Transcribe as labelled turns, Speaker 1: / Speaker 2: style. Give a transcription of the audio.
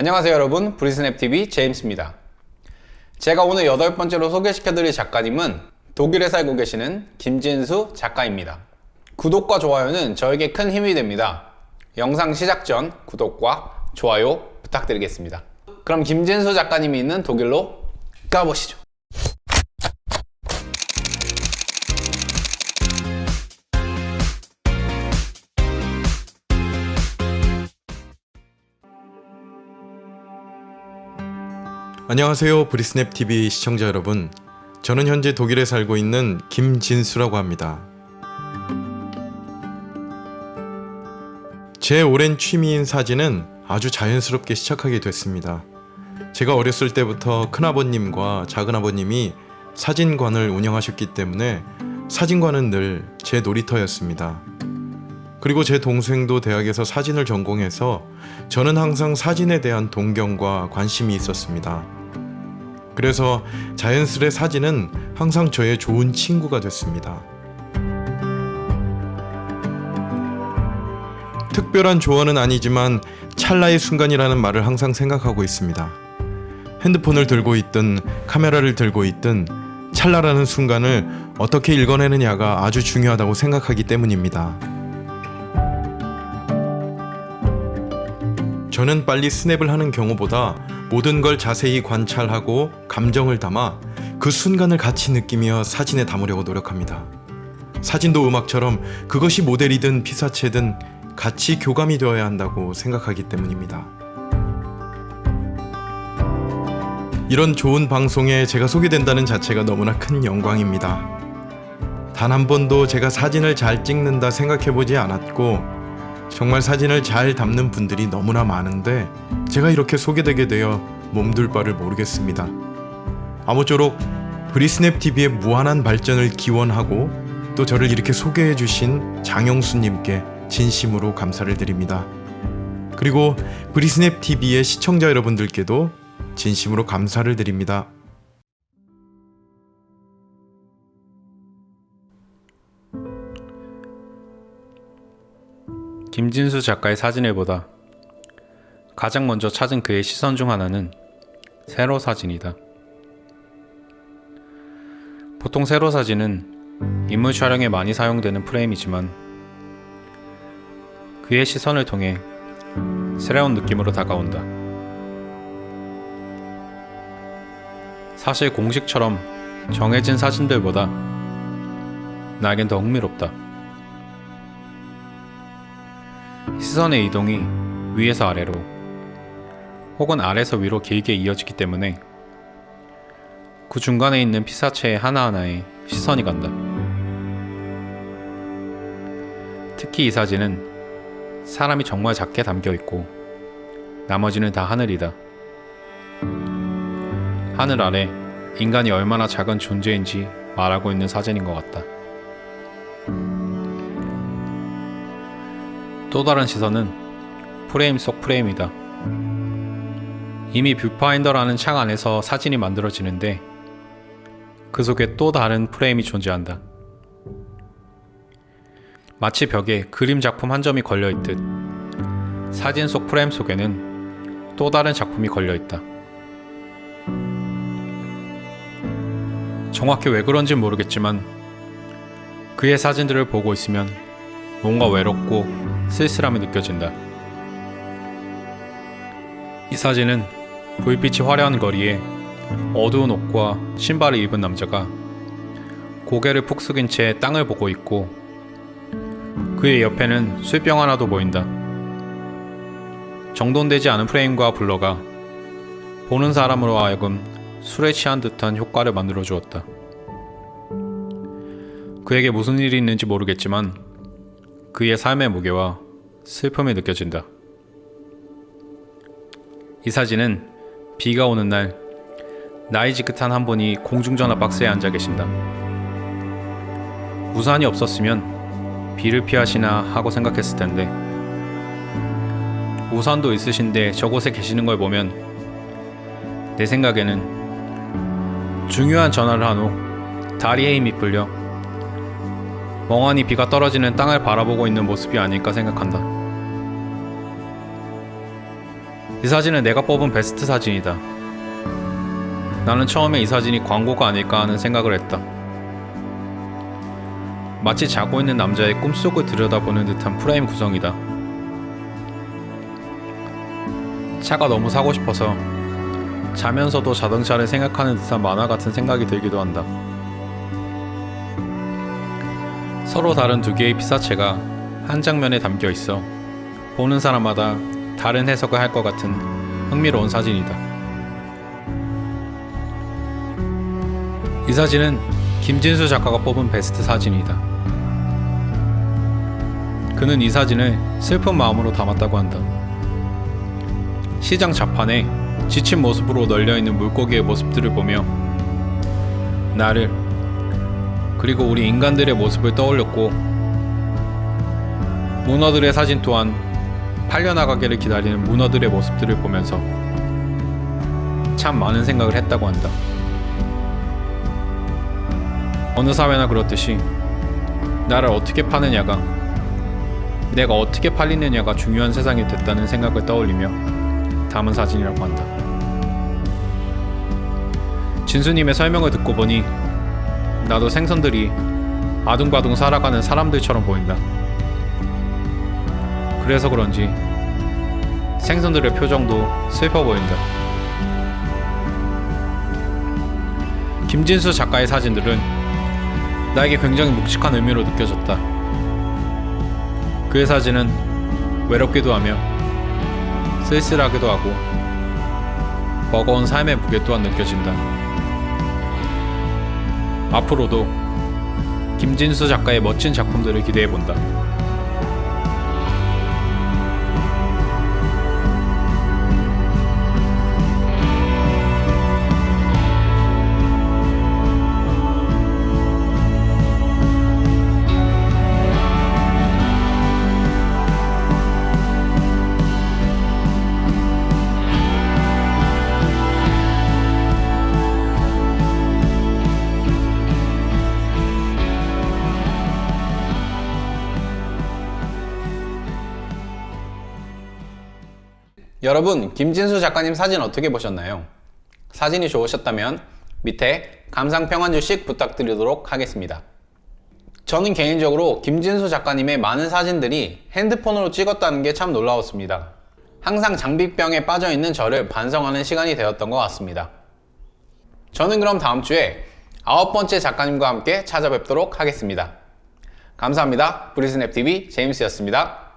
Speaker 1: 안녕하세요 여러분. 브리스냅TV 제임스입니다. 제가 오늘 여덟 번째로 소개시켜드릴 작가님은 독일에 살고 계시는 김진수 작가입니다. 구독과 좋아요는 저에게 큰 힘이 됩니다. 영상 시작 전 구독과 좋아요 부탁드리겠습니다. 그럼 김진수 작가님이 있는 독일로 가보시죠
Speaker 2: 안녕하세요. 브리스냅 TV 시청자 여러분. 저는 현재 독일에 살고 있는 김진수라고 합니다. 제 오랜 취미인 사진은 아주 자연스럽게 시작하게 됐습니다. 제가 어렸을 때부터 큰아버님과 작은아버님이 사진관을 운영하셨기 때문에 사진관은 늘 제 놀이터였습니다. 그리고 제 동생도 대학에서 사진을 전공해서 저는 항상 사진에 대한 동경과 관심이 있었습니다. 그래서 자연스레 사진은 항상 저의 좋은 친구가 됐습니다. 특별한 조언은 아니지만 찰나의 순간이라는 말을 항상 생각하고 있습니다. 핸드폰을 들고 있든 카메라를 들고 있든 찰나라는 순간을 어떻게 읽어내느냐가 아주 중요하다고 생각하기 때문입니다. 저는 빨리 스냅을 하는 경우보다 모든 걸 자세히 관찰하고 감정을 담아 그 순간을 같이 느끼며 사진에 담으려고 노력합니다. 사진도 음악처럼 그것이 모델이든 피사체든 같이 교감이 되어야 한다고 생각하기 때문입니다. 이런 좋은 방송에 제가 소개된다는 자체가 너무나 큰 영광입니다. 단 한 번도 제가 사진을 잘 찍는다 생각해 보지 않았고 정말 사진을 잘 담는 분들이 너무나 많은데 제가 이렇게 소개되게 되어 몸둘 바를 모르겠습니다. 아무쪼록 브리스냅 TV의 무한한 발전을 기원하고 또 저를 이렇게 소개해 주신 장영수님께 진심으로 감사를 드립니다. 그리고 브리스냅 TV의 시청자 여러분들께도 진심으로 감사를 드립니다.
Speaker 1: 김진수 작가의 사진을 보다 가장 먼저 찾은 그의 시선 중 하나는 세로 사진이다. 보통 세로 사진은 인물 촬영에 많이 사용되는 프레임이지만 그의 시선을 통해 새로운 느낌으로 다가온다. 사실 공식처럼 정해진 사진들보다 나에겐 더 흥미롭다. 시선의 이동이 위에서 아래로 혹은 아래서 위로 길게 이어지기 때문에 그 중간에 있는 피사체 하나하나에 시선이 간다. 특히 이 사진은 사람이 정말 작게 담겨 있고 나머지는 다 하늘이다. 하늘 아래 인간이 얼마나 작은 존재인지 말하고 있는 사진인 것 같다. 또 다른 시선은 프레임 속 프레임이다. 이미 뷰파인더라는 창 안에서 사진이 만들어지는데 그 속에 또 다른 프레임이 존재한다. 마치 벽에 그림 작품 한 점이 걸려 있듯 사진 속 프레임 속에는 또 다른 작품이 걸려 있다. 정확히 왜 그런지 모르겠지만 그의 사진들을 보고 있으면 뭔가 외롭고 쓸쓸함이 느껴진다. 이 사진은 불빛이 화려한 거리에 어두운 옷과 신발을 입은 남자가 고개를 푹 숙인 채 땅을 보고 있고 그의 옆에는 술병 하나도 보인다. 정돈되지 않은 프레임과 블러가 보는 사람으로 하여금 술에 취한 듯한 효과를 만들어 주었다. 그에게 무슨 일이 있는지 모르겠지만 그의 삶의 무게와 슬픔이 느껴진다. 이 사진은 비가 오는 날 나이 지긋한 한 분이 공중전화 박스에 앉아 계신다. 우산이 없었으면 비를 피하시나 하고 생각했을 텐데 우산도 있으신데 저곳에 계시는 걸 보면 내 생각에는 중요한 전화를 한 후 다리에 힘이 풀려 멍하니 비가 떨어지는 땅을 바라보고 있는 모습이 아닐까 생각한다. 이 사진은 내가 뽑은 베스트 사진이다. 나는 처음에 이 사진이 광고가 아닐까 하는 생각을 했다. 마치 자고 있는 남자의 꿈속을 들여다보는 듯한 프레임 구성이다. 차가 너무 사고 싶어서 자면서도 자동차를 생각하는 듯한 만화 같은 생각이 들기도 한다. 서로 다른 두 개의 피사체가 한 장면에 담겨 있어 보는 사람마다 다른 해석을 할 것 같은 흥미로운 사진이다. 이 사진은 김진수 작가가 뽑은 베스트 사진이다. 그는 이 사진을 슬픈 마음으로 담았다고 한다. 시장 자판에 지친 모습으로 널려있는 물고기의 모습들을 보며 나를 그리고 우리 인간들의 모습을 떠올렸고 문어들의 사진 또한 팔려나가기를 기다리는 문어들의 모습들을 보면서 참 많은 생각을 했다고 한다. 어느 사회나 그렇듯이 나를 어떻게 파느냐가 내가 어떻게 팔리느냐가 중요한 세상이 됐다는 생각을 떠올리며 담은 사진이라고 한다. 진수님의 설명을 듣고 보니 나도 생선들이 아둥바둥 살아가는 사람들처럼 보인다. 그래서 그런지 생선들의 표정도 슬퍼 보인다. 김진수 작가의 사진들은 나에게 굉장히 묵직한 의미로 느껴졌다. 그의 사진은 외롭기도 하며 쓸쓸하기도 하고 버거운 삶의 무게 또한 느껴진다. 앞으로도 김진수 작가의 멋진 작품들을 기대해 본다. 여러분, 김진수 작가님 사진 어떻게 보셨나요? 사진이 좋으셨다면 밑에 감상 평 한 줄씩 부탁드리도록 하겠습니다. 저는 개인적으로 김진수 작가님의 많은 사진들이 핸드폰으로 찍었다는 게 참 놀라웠습니다. 항상 장비병에 빠져 있는 저를 반성하는 시간이 되었던 것 같습니다. 저는 그럼 다음 주에 아홉 번째 작가님과 함께 찾아뵙도록 하겠습니다. 감사합니다. 브리스냅TV 제임스였습니다.